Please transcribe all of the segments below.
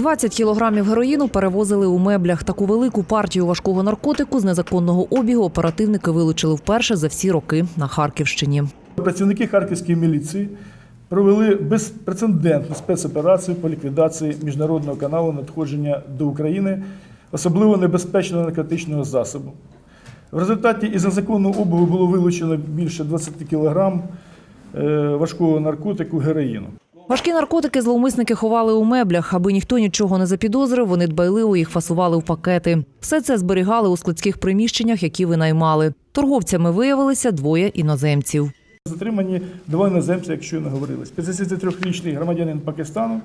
20 кілограмів героїну перевозили у меблях. Таку велику партію важкого наркотику з незаконного обігу оперативники вилучили вперше за всі роки на Харківщині. Працівники харківської міліції провели безпрецедентну спецоперацію по ліквідації міжнародного каналу надходження до України особливо небезпечного наркотичного засобу. В результаті із незаконного обігу було вилучено більше 20 кілограм е, важкого наркотику героїну. Важкі наркотики зловмисники ховали у меблях. Аби ніхто нічого не запідозрив, вони дбайливо їх фасували в пакети. Все це зберігали у складських приміщеннях, які винаймали. Торговцями виявилися двоє іноземців. Затримані два іноземці, як щойно говорилось. 53-річний громадянин Пакистану,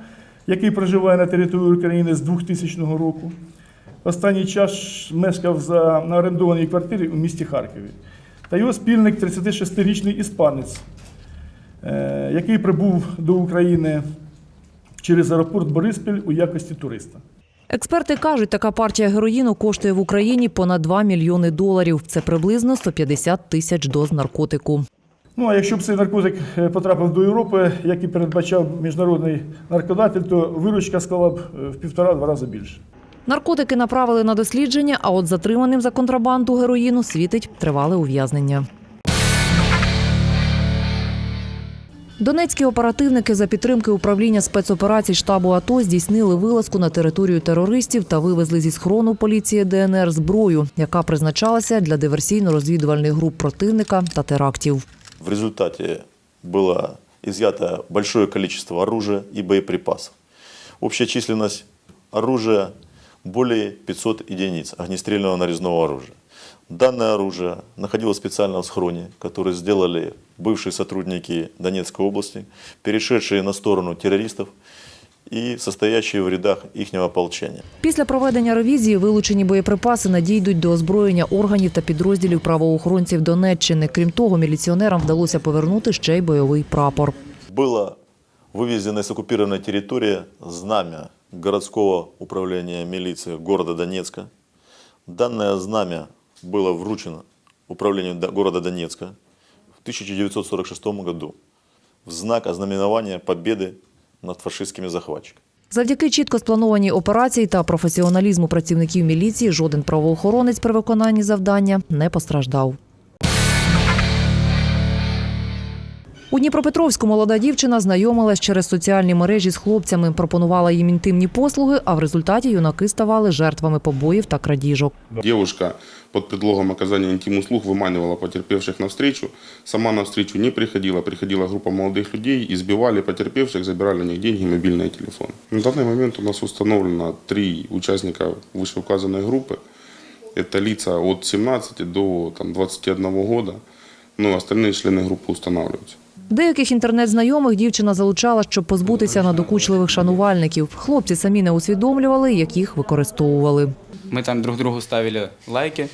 який проживає на території України з 2000 року. Останній час мешкав за, на орендованій квартирі у місті Харкові. Та його спільник 36-річний іспанець, який прибув до України через аеропорт Бориспіль у якості туриста. Експерти кажуть, така партія героїну коштує в Україні понад 2 мільйони доларів. Це приблизно 150 тисяч доз наркотику. Ну а якщо б цей наркотик е, потрапив до Європи, як і передбачав міжнародний наркодатель, то виручка склала б е, в півтора-два рази більше. Наркотики направили на дослідження, а от затриманим за контрабанду героїну світить тривале ув'язнення. Донецькі оперативники за підтримки управління спецоперацій штабу АТО здійснили вилазку на територію терористів та вивезли зі схрону поліції ДНР зброю, яка призначалася для диверсійно-розвідувальних груп противника та терактів. В результате было изъято большое количество оружия и боеприпасов. Общая численность оружия более 500 единиц огнестрельного нарезного оружия. Данное оружие находилось в специальном схроне, который сделали бывшие сотрудники Донецкой области, перешедшие на сторону террористов и состоящие в рядах их ополчения. Після проведення ревізії вилучені боєприпаси надійдуть до озброєння органів та підрозділів правоохоронців Донеччини. Крім того, міліціонерам вдалося повернути ще й бойовий прапор. Было вывезено с оккупированной территории знамя городского управления милиции города Донецка. Данное знамя было вручено управлению До- города Донецка в 1946 году в знак ознаменования победы над фашистскими захватчиками. Завдяки чітко спланованій операції та професіоналізму працівників міліції жоден правоохоронець при виконанні завдання не постраждав. У Дніпропетровську молода дівчина знайомилась через соціальні мережі з хлопцями, пропонувала їм інтимні послуги, а в результаті юнаки ставали жертвами побоїв та крадіжок. Девушка под предлогом оказания интим-услуг выманивала потерпевших навстречу. Сама навстречу не приходила. Приходила группа молодых людей, избивали потерпевших, забирали у них деньги, мобильные телефоны. На данный момент у нас установлено три участника вышеуказанной группы. Это лица от 17 до там, 21 года. Ну, остальные члены группы устанавливаются. Деяких інтернет-знайомих дівчина залучала, щоб позбутися надокучливих шанувальників. Хлопці самі не усвідомлювали, як їх використовували. Мы там друг другу ставили лайки.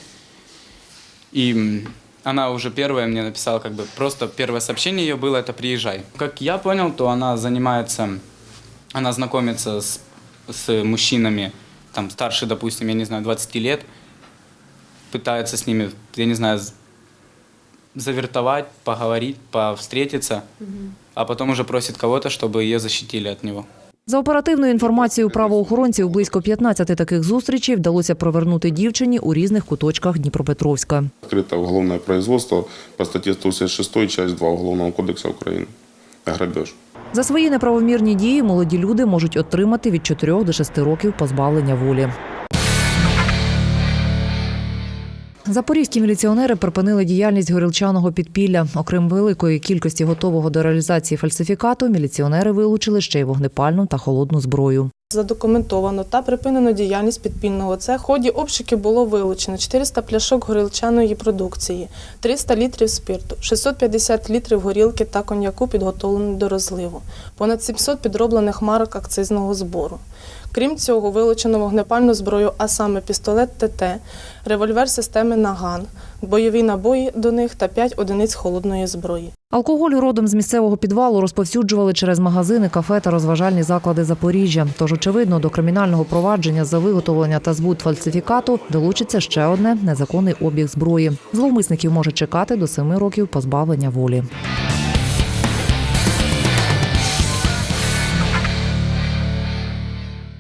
И м, она уже первая мне написала, как бы просто первое сообщение ее было это приезжай. Как я понял, то она занимается, она знакомится с, с мужчинами, там старше, допустим, я не знаю, 20 лет, пытается с ними, я не знаю, з- завертовать, поговорить, повстретиться, а потом уже просит кого-то, чтобы ее защитили от него. За оперативною інформацією правоохоронців, близько 15 таких зустрічей вдалося провернути дівчині у різних куточках Дніпропетровська. Открыто уголовное производство по статье 166, часть 2 Уголовного кодекса Украины. Грабеж. За свої неправомірні дії молоді люди можуть отримати від 4 до 6 років позбавлення волі. Запорізькі міліціонери припинили діяльність горілчаного підпілля. Окрім великої кількості готового до реалізації фальсифікату, міліціонери вилучили ще й вогнепальну та холодну зброю. Задокументовано та припинено діяльність підпільного цеху. Ході обшуків було вилучено 400 пляшок горілчаної продукції, 300 літрів спирту, 650 літрів горілки та коньяку, підготовленого до розливу, понад 700 підроблених марок акцизного збору. Крім цього, вилучено вогнепальну зброю, а саме пістолет ТТ, револьвер системи Наган, бойові набої до них та 5 одиниць холодної зброї. Алкоголь родом з місцевого підвалу розповсюджували через магазини, кафе та розважальні заклади Запоріжжя. Тож, очевидно, до кримінального провадження за виготовлення та збут фальсифікату долучиться ще одне незаконний обіг зброї. Зловмисників може чекати до семи років позбавлення волі.